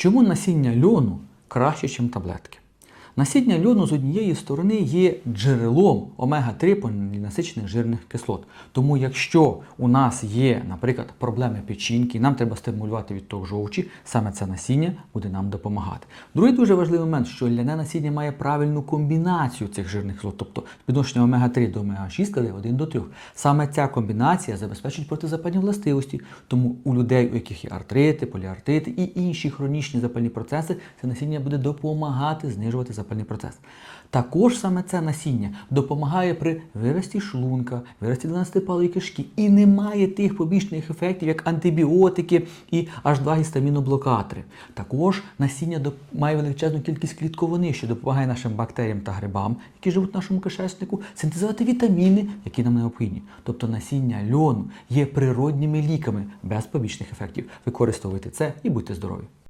Чому насіння льону краще, ніж таблетки? Насіння льону з однієї сторони є джерелом омега-3 полінасичених жирних кислот. Тому якщо у нас є, наприклад, проблеми печінки, нам треба стимулювати відток жовчі, саме це насіння буде нам допомагати. Другий дуже важливий момент, що ляне насіння має правильну комбінацію цих жирних кислот, тобто відношення омега-3 до омега-6 складає 1 до 3. Саме ця комбінація забезпечить протизапальні властивості. Тому у людей, у яких є артрити, поліартрити і інші хронічні запальні процеси, це насіння буде допомагати знижувати запальний процес. Також саме це насіння допомагає при вирості шлунка, вирості 12-палої кишки і не має тих побічних ефектів, як антибіотики і H2 гістаміноблокатори. Також насіння має величезну кількість клітковини, що допомагає нашим бактеріям та грибам, які живуть в нашому кишечнику, синтезувати вітаміни, які нам необхідні. Тобто насіння льону є природніми ліками без побічних ефектів. Використовуйте це і будьте здорові!